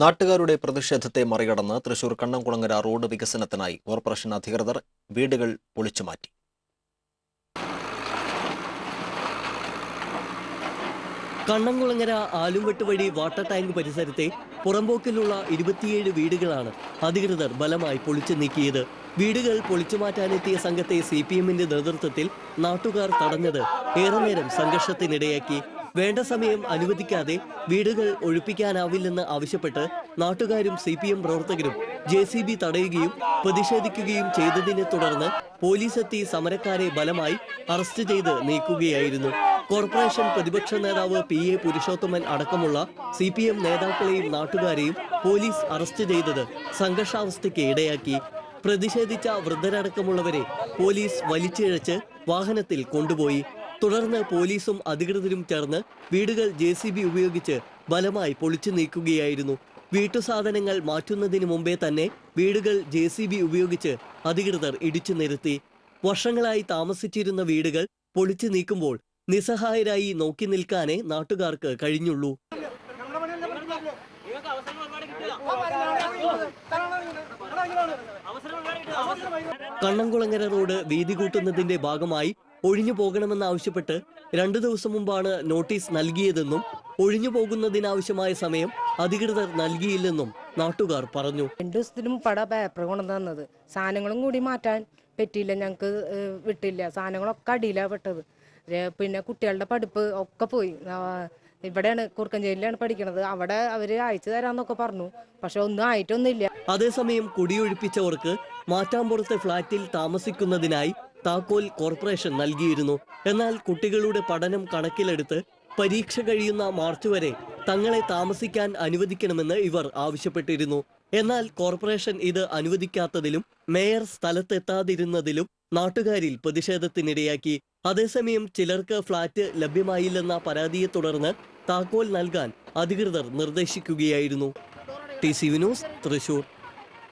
നാട്ടുകാരുടെ പ്രതിഷേധത്തെ മറികടന്ന് തൃശൂർ കണ്ണംകുളങ്ങര റോഡ് വികസനത്തിനായി കോർപ്പറേഷൻ അധികൃതർ വീടുകൾ പൊളിച്ചുമാറ്റി കണ്ണംകുളങ്ങര ആലുംവെട്ട് വഴി വാട്ടർ ടാങ്ക് പരിസരത്തെ പുറമ്പോക്കിലുള്ള ഇരുപത്തിയേഴ് വീടുകളാണ് അധികൃതർ ബലമായി പൊളിച്ചു നീക്കിയത്. വീടുകൾ പൊളിച്ചു മാറ്റാനെത്തിയ സംഘത്തെ സി പി എമ്മിന്റെ നേതൃത്വത്തിൽ നാട്ടുകാർ തടഞ്ഞത് ഏറെ നേരം സംഘർഷത്തിനിടയാക്കി. വേണ്ട സമയം അനുവദിക്കാതെ വീടുകൾ ഒഴിപ്പിക്കാനാവില്ലെന്ന് ആവശ്യപ്പെട്ട് നാട്ടുകാരും സി പി എം പ്രവർത്തകരും ജെ സി ബി തടയുകയും പ്രതിഷേധിക്കുകയും ചെയ്തതിനെ തുടർന്ന് പോലീസ് എത്തി സമരക്കാരെ ബലമായി അറസ്റ്റ് ചെയ്ത് നീക്കുകയായിരുന്നു. കോർപ്പറേഷൻ പ്രതിപക്ഷ നേതാവ് പി എ പുരുഷോത്തമൻ അടക്കമുള്ള സി പി എം നേതാക്കളെയും നാട്ടുകാരെയും പോലീസ് അറസ്റ്റ് ചെയ്തത് സംഘർഷാവസ്ഥയ്ക്ക് ഇടയാക്കി. പ്രതിഷേധിച്ച വൃദ്ധരടക്കമുള്ളവരെ പോലീസ് വലിച്ചിഴച്ച് വാഹനത്തിൽ കൊണ്ടുപോയി. തുടർന്ന് പോലീസും അധികൃതരും ചേർന്ന് വീടുകൾ ജെ ഉപയോഗിച്ച് ബലമായി പൊളിച്ചു നീക്കുകയായിരുന്നു. വീട്ടുസാധനങ്ങൾ മാറ്റുന്നതിന് മുമ്പേ തന്നെ വീടുകൾ ജെ ഉപയോഗിച്ച് അധികൃതർ ഇടിച്ചു നിരത്തി. വർഷങ്ങളായി താമസിച്ചിരുന്ന വീടുകൾ പൊളിച്ചു നീക്കുമ്പോൾ നിസ്സഹായരായി നോക്കി നിൽക്കാനേ നാട്ടുകാർക്ക് കഴിഞ്ഞുള്ളൂ. കണ്ണംകുളങ്ങര റോഡ് വീതി കൂട്ടുന്നതിന്റെ ഭാഗമായി ഒഴിഞ്ഞു പോകണമെന്നാവശ്യപ്പെട്ട് രണ്ടു ദിവസം മുമ്പാണ് നോട്ടീസ് നൽകിയതെന്നും ഒഴിഞ്ഞു പോകുന്നതിനാവശ്യമായ സമയം അധികൃതർ നൽകിയില്ലെന്നും നാട്ടുകാർ പറഞ്ഞു. രണ്ടു ദിവസത്തിനും പട പേപ്പർ കൊണ്ടു തന്നത് സാധനങ്ങളും കൂടി മാറ്റാൻ പറ്റിയില്ല ഞങ്ങൾക്ക് വിട്ടില്ല. സാധനങ്ങളൊക്കെ അടിയിലാണ് പെട്ടത്. പിന്നെ കുട്ടികളുടെ പഠിപ്പ് ഒക്കെ പോയി. ഇവിടെയാണ് കുറുക്കഞ്ചേരിയിലാണ് പഠിക്കുന്നത് അവിടെ അവർ അയച്ചു തരാന്നൊക്കെ പറഞ്ഞു. പക്ഷെ ഒന്നും ആയിട്ടൊന്നുമില്ല. അതേസമയം കുടിയൊഴിപ്പിച്ചവർക്ക് മാറ്റാമ്പുറത്തെ ഫ്ളാറ്റിൽ താമസിക്കുന്നതിനായി താക്കോൽ കോർപ്പറേഷൻ നൽകിയിരുന്നു. എന്നാൽ കുട്ടികളുടെ പഠനം കണക്കിലെടുത്ത് പരീക്ഷ കഴിയുന്ന മാർച്ച് വരെ തങ്ങളെ താമസിക്കാൻ അനുവദിക്കണമെന്ന് ഇവർ ആവശ്യപ്പെട്ടിരുന്നു. എന്നാൽ കോർപ്പറേഷൻ ഇത് അനുവദിക്കാത്തതിലും മേയർ സ്ഥലത്തെത്താതിരുന്നതിലും നാട്ടുകാരിൽ പ്രതിഷേധത്തിനിടയാക്കി അതേസമയം ചിലർക്ക് ഫ്ളാറ്റ് ലഭ്യമായില്ലെന്ന പരാതിയെ തുടർന്ന് താക്കോൽ നൽകാൻ അധികൃതർ നിർദ്ദേശിക്കുകയായിരുന്നു. T C Vinod Thrissur.